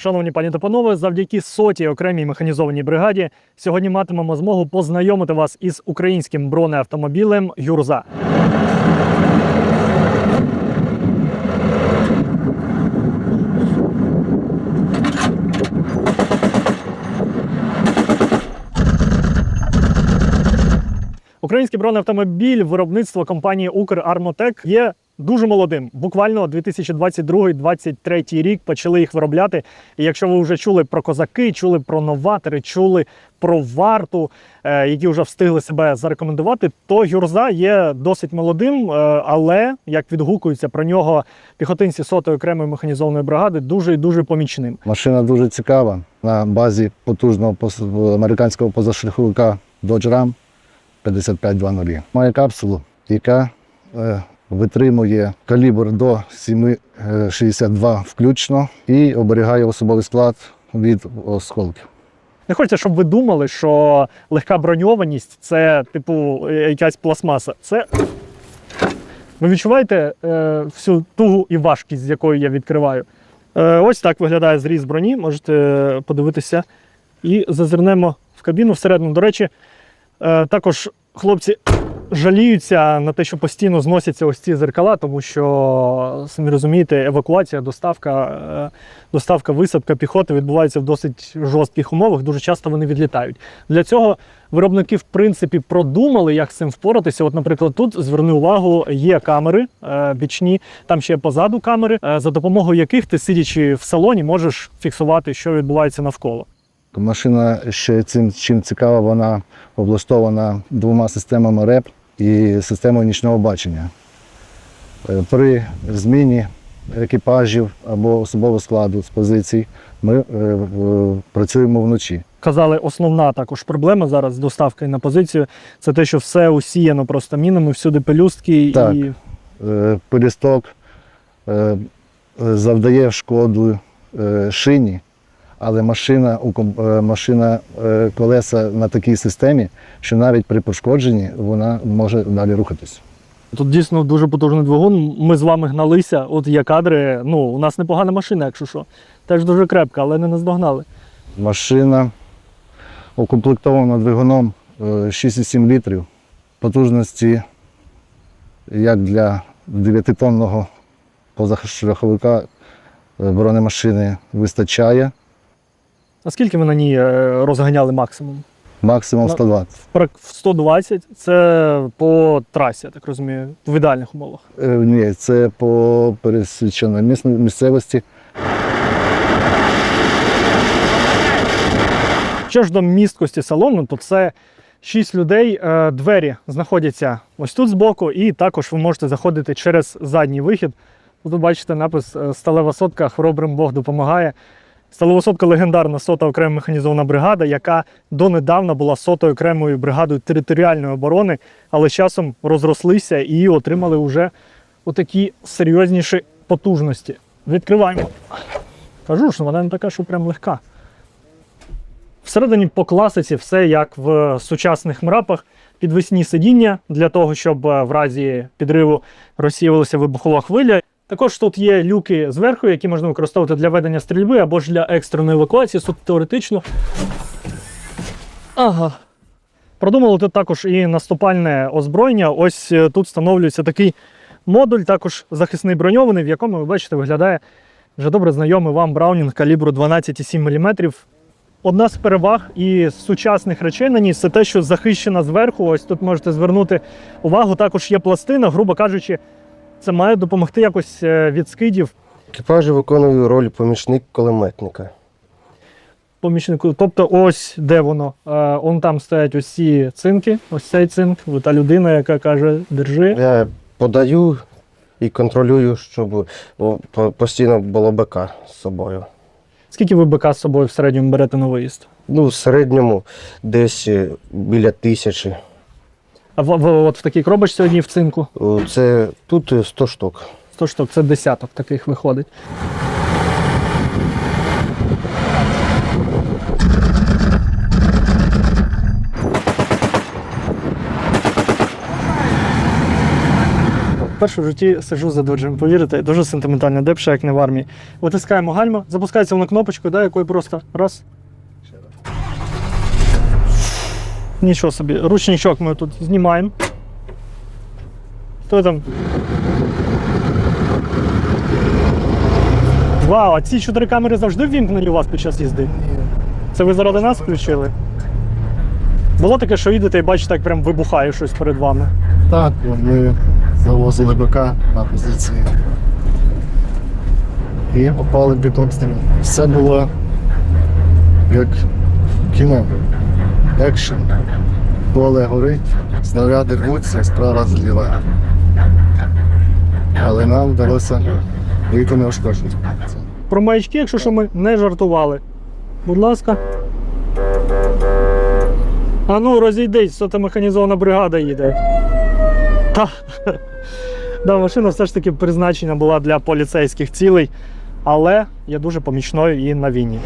Шановні пані та панове, завдяки сотій окремій механізованій бригаді сьогодні матимемо змогу познайомити вас із українським бронеавтомобілем Юрза. Український бронеавтомобіль виробництва компанії Укрармотек є дуже молодим. Буквально 2022-2023 рік почали їх виробляти. І якщо ви вже чули про козаки, чули про новатори, чули про варту, е, які вже встигли себе зарекомендувати, то Юрза є досить молодим, е, але як відгукуються про нього піхотинці сотої окремої механізованої бригади, дуже і дуже помічним. Машина дуже цікава на базі потужного американського позашляховика Dodge Ram 5520. Має капсулу, яка е, витримує калібр до 7,62 включно і оберігає особовий склад від осколків. Не хочеться, щоб ви думали, що легка броньованість це, типу, якась пластмаса. Це ви відчуваєте е, всю тугу і важкість, з якою я відкриваю. Е, ось так виглядає зріз броні. Можете подивитися. І зазирнемо в кабіну всередину. До речі, е, також хлопці жаліються на те, що постійно зносяться ось ці зеркала, тому що, самі розумієте, евакуація, доставка, е, доставка, висадка піхоти відбувається в досить жорстких умовах. Дуже часто вони відлітають. Для цього виробники, в принципі, продумали, як з цим впоратися. От, наприклад, тут зверни увагу, є камери е, бічні, там ще позаду камери, е, за допомогою яких ти, сидячи в салоні, можеш фіксувати, що відбувається навколо. Машина ще цим чим цікава, вона облаштована двома системами РЕП і системою нічного бачення. Е, При зміні екіпажів або особового складу з позицій ми е, працюємо вночі. Казали, основна також проблема зараз з доставкою на позицію це те, що все усіяно просто мінами, всюди пелюстки Так. і Е, Пилісток е, завдає шкоду шині, але машина, е, машина е, колеса на такій системі, що навіть при пошкодженні вона може далі рухатись. Тут дійсно дуже потужний двигун. Ми з вами гналися. От є кадри. Ну, у нас непогана машина, якщо що. Теж дуже крепка, але не наздогнали. Машина укомплектована двигуном е, 6,7 літрів. Потужності, як для 9-тонного позашляховика е, бронемашини вистачає, А скільки ви на ній е, розганяли максимум? максимум Ну, 120. В 120 це по трасі, я так розумію, в ідеальних умовах. Е, Ні, це по пересвідченій місцевості. Що ж до місткості салону, то це 6 людей. Е, Двері знаходяться ось тут збоку, і також ви можете заходити через задній вихід. Тут бачите напис Сталева сотка, хоробрим Бог допомагає. Сталева сотка легендарна сота окрема механізована бригада, яка донедавна була сотою окремою бригадою територіальної оборони, але з часом розрослися і отримали вже отакі серйозніші потужності. Відкриваємо. Кажу, що вона не така, що прям легка. Всередині по класиці все як в сучасних мрапах. Підвісні сидіння для того, щоб е, в разі підриву розсіювалася вибухова хвиля. Також тут є люки зверху, які можна використовувати для ведення стрільби або ж для екстреної евакуації. Тут теоретично. Ага. Продумали тут також і наступальне озброєння. Ось е, тут встановлюється такий модуль, також захисний броньований, в якому ви бачите, виглядає вже добре знайомий вам Браунінг калібру 12,7 мм. Одна з переваг і сучасних речей на ній це те, що захищена зверху. Ось тут можете звернути увагу. Також є пластина, грубо кажучи, це має допомогти якось е, від скидів Екіпажі виконує роль помічник кулеметника. помічнику. Тобто, ось де воно. Е, Он там стоять ось ці цинки, ось цей цинк. Та людина, яка каже, держи. Я подаю і контролюю, щоб постійно було БК з собою. Скільки ви БК з собою в середньому берете на виїзд? Ну, в середньому десь біля тисячі. А в, в, от в такій коробочці сьогодні в цинку О, Це тут е, 100 штук. 100 штук, це десяток таких виходить. Вперше в житті сиджу за доджем, повірите, дуже сентиментально, де б ще як не в армії. Витискаємо гальма, запускається воно кнопочкою, да, якою просто раз. Нічого собі, ручничок ми тут знімаємо. Хто там? Вау, а ці чотири камери завжди ввімкнені у вас під час їзди? Ні. Це ви заради нас включили? Було таке, що їдете і бачите, як прям вибухає щось перед вами. Так, ми завозили БК на позиції. І попали під обстріл. Все було як кіно. Екшн. Поле горить, снаряди рвуться справа зліва. Але нам вдалося вийти неушкоджені. Про маячки, якщо що ми не жартували. Будь ласка. А ну, розійдись, що там механізована бригада їде. Та. Да, машина все ж таки призначена була для поліцейських цілей, але є дуже помічною і на війні.